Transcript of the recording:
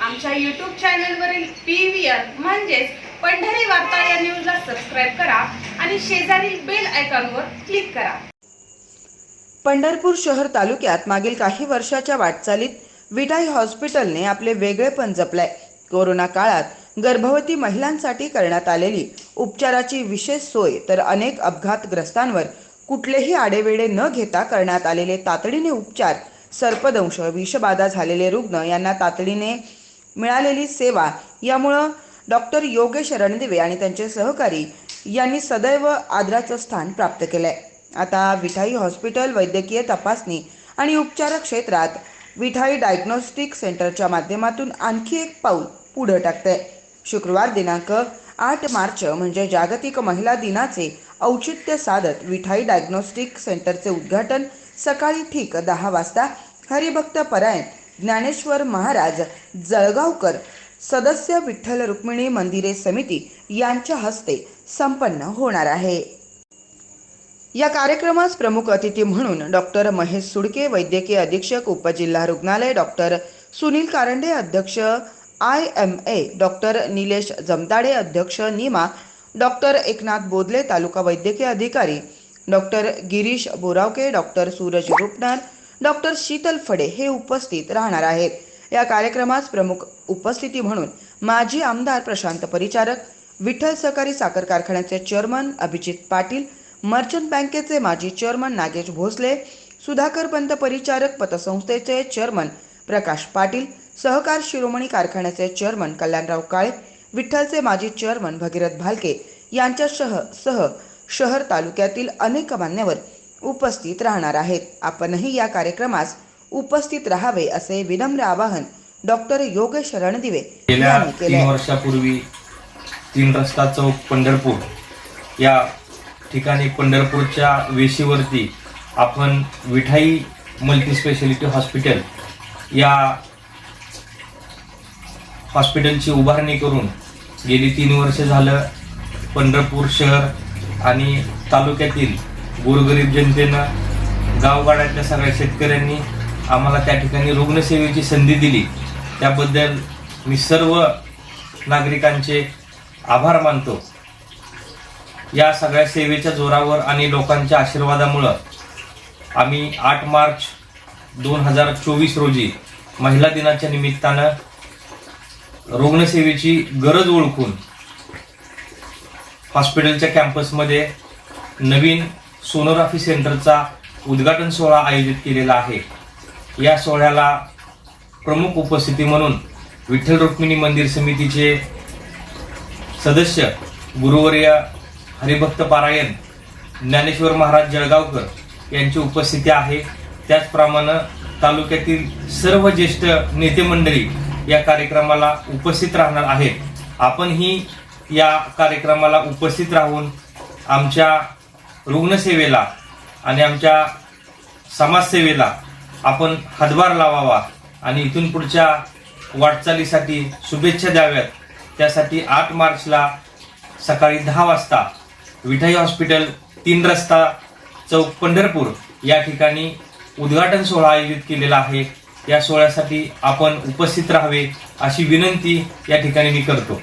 आमच्या यूट्यूब चॅनलवरील P V R म्हणजेच पंढरी वार्ता या न्यूजला सबस्क्राईब करा आणि शेजारील बेल आयकॉनवर क्लिक करा. पंढरपूर शहर तालुक्यात मागील काही वर्षाच्या वाटचालीत विटाई हॉस्पिटलने आपले वेगळेपण जपलंय. कोरोना काळात गर्भवती महिलांसाठी करण्यात आलेली उपचाराची विशेष सोय तर अनेक अपघातग्रस्तांवर कुठलेही आडेवेडे न घेता करण्यात आलेले तातडीने उपचार सर्पदंश विषबाधा झालेले रुग्ण यांना तातडीने मिळालेली सेवा यामुळं डॉक्टर योगेश रणदिवे आणि त्यांचे सहकारी यांनी सदैव आदराचं स्थान प्राप्त केलं आहे आता विठाई हॉस्पिटल वैद्यकीय तपासणी आणि उपचार क्षेत्रात विठाई डायग्नोस्टिक सेंटरच्या माध्यमातून आणखी एक पाऊल पुढं टाकतंय. शुक्रवार दिनांक आठ मार्च म्हणजे जागतिक महिला दिनाचे औचित्य साधत विठाई डायग्नोस्टिक सेंटरचे उद्घाटन सकाळी ठीक दहा वाजता हरिभक्त परायण ज्ञानेश्वर महाराज जळगावकर सदस्य विठ्ठल रुक्मिणी मंदिरे समिती यांच्या हस्ते संपन्न होणार आहे. या कार्यक्रमास प्रमुख अतिथी म्हणून डॉक्टर महेश सुडके वैद्यकीय अधीक्षक उपजिल्हा रुग्णालय डॉक्टर सुनील कारंडे अध्यक्ष I M A doctor Nilesh Jamtade अध्यक्ष निमा डॉक्टर एकनाथ बोदले तालुका वैद्यकीय अधिकारी doctor Girish Boravke doctor Suraj Rupnar doctor Sheetal Phade हे उपस्थित राहणार आहेत. या कार्यक्रमास प्रमुख उपस्थिती म्हणून माजी आमदार प्रशांत परिचारक विठ्ठल सहकारी साखर कारखान्याचे चेअरमन अभिजित पाटील मर्चंट बँकेचे माजी चेअरमन नागेश भोसले सुधाकर पंत परिचारक पतसंस्थेचे चेअरमन प्रकाश पाटील सहकार शिरोमणी कारखान्याचे चेअरमन कल्याणराव काळे विठ्ठलचे माजी चेअरमन भगीरथ भालके यांच्यासह सह शहर तालुक्यातील अनेक मान्यवर उपस्थित राहणार आहेत. आपणही या कार्यक्रमास उपस्थित राहावे असे विनम्र आवाहन डॉक्टर योगेश रणदिवे गेल्या यांनी तीन वर्षापूर्वी तीन रस्ता चौक पंढरपूर या ठिकाणी पंढरपूरच्या वेशीवरती आपण विठाई मल्टीस्पेशालिटी हॉस्पिटल या हॉस्पिटलची उभारणी करून गेली तीन वर्ष झालं पंढरपूर शहर आणि तालुक्यातील गोरगरीब जनतेनं गावगाड्यातल्या सगळ्या शेतकऱ्यांनी आम्हाला त्या ठिकाणी रुग्णसेवेची संधी दिली. त्याबद्दल मी सर्व नागरिकांचे आभार मानतो. या सगळ्या सेवेच्या जोरावर आणि लोकांच्या आशीर्वादामुळं आम्ही आठ मार्च दोन हजार चोवीस रोजी महिला दिनाच्या निमित्तानं रुग्णसेवेची गरज ओळखून हॉस्पिटलच्या कॅम्पसमध्ये नवीन सोनोग्राफी सेंटरचा उद्घाटन सोहळा आयोजित केलेला आहे. या सोहळ्याला प्रमुख उपस्थिती म्हणून विठ्ठल रुक्मिणी मंदिर समितीचे सदस्य गुरुवर्य हरिभक्त पारायण ज्ञानेश्वर महाराज जळगावकर यांची उपस्थिती आहे. त्याचप्रमाणे तालुक्यातील सर्व ज्येष्ठ नेते मंडळी या कार्यक्रमाला उपस्थित राहणार आहेत. आपण ही या कार्यक्रमाला उपस्थित राहून आमच्या रुग्णसेवेला आणि आमच्या समाजसेवेला आपण हातभार लावावा आणि इथून पुढच्या वाटचालीसाठी शुभेच्छा द्याव्यात. त्यासाठी आठ मार्चला सकाळी दहा वाजता विठाई हॉस्पिटल तीन रस्ता चौक पंढरपूर या ठिकाणी उद्घाटन सोहळा आयोजित केलेला आहे. या सोहळ्यासाठी आपण उपस्थित राहावे अशी विनंती या ठिकाणी मी करतो.